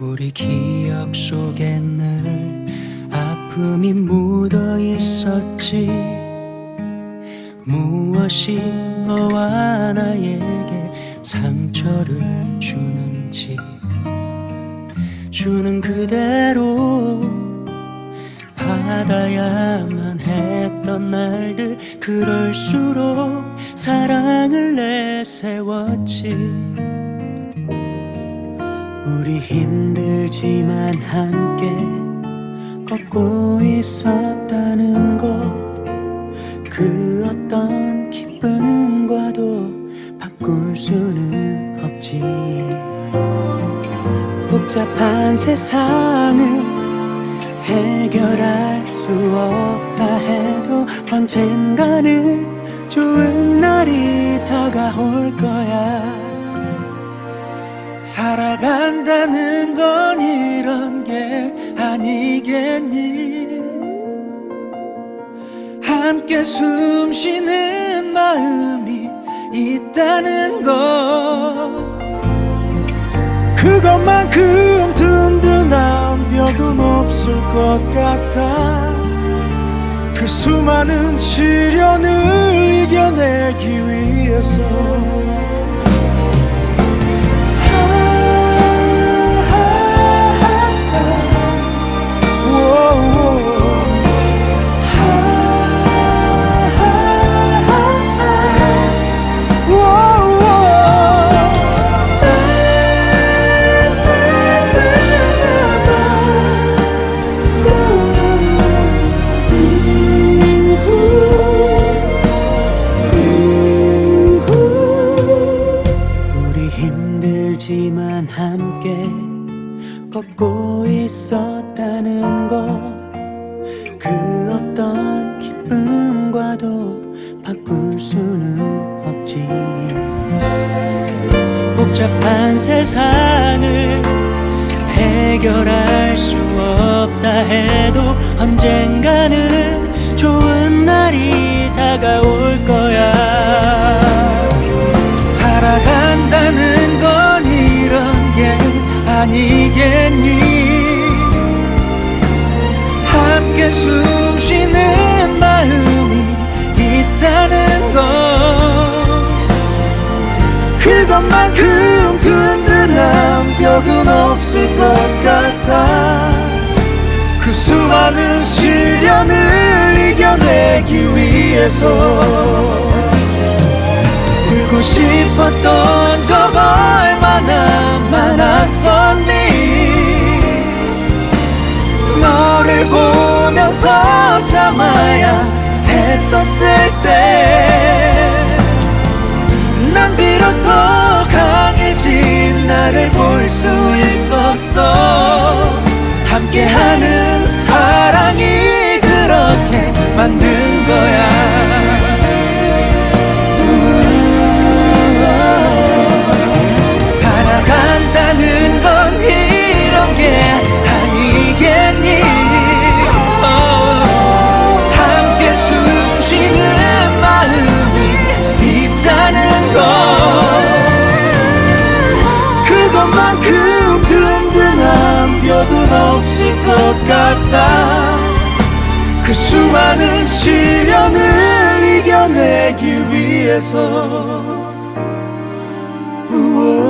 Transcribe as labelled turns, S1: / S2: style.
S1: 우리 기억 속에 늘 아픔이 묻어 있었지. 무엇이 너와 나에게 상처를 주는지. 주는 그대로 받아야만 했던 날들. 그럴수록 사랑을 내세웠지 우리 힘들지만 함께 걷고 있었다는 것. 그 어떤 기쁨과도 바꿀 수는 없지. 복잡한 세상을 해결할 수 없다 해도 언젠가는 좋은 날이 살아간다는 건 이런 게 아니겠니? 함께 숨 쉬는 마음이 있다는 것. 그것만큼 든든한 벽은 없을 것 같아. 그 수많은 시련을 이겨내기 위해서 있었다는 것. 그 어떤 기쁨과도 바꿀 수는 없지. 복잡한 세상을 해결할 수 없다 해도 언젠가는 좋은 날이 다가올 거야 많은 시련을 이겨내기 위해서 울고 싶었던 적 얼마나 많았었니? 너를 보면서 참아야 했었을 때 난 비로소 강해진 나를 볼 수 있었어. 함께하는 있다 그 수많은 시련을 이겨내기 위해서 우와.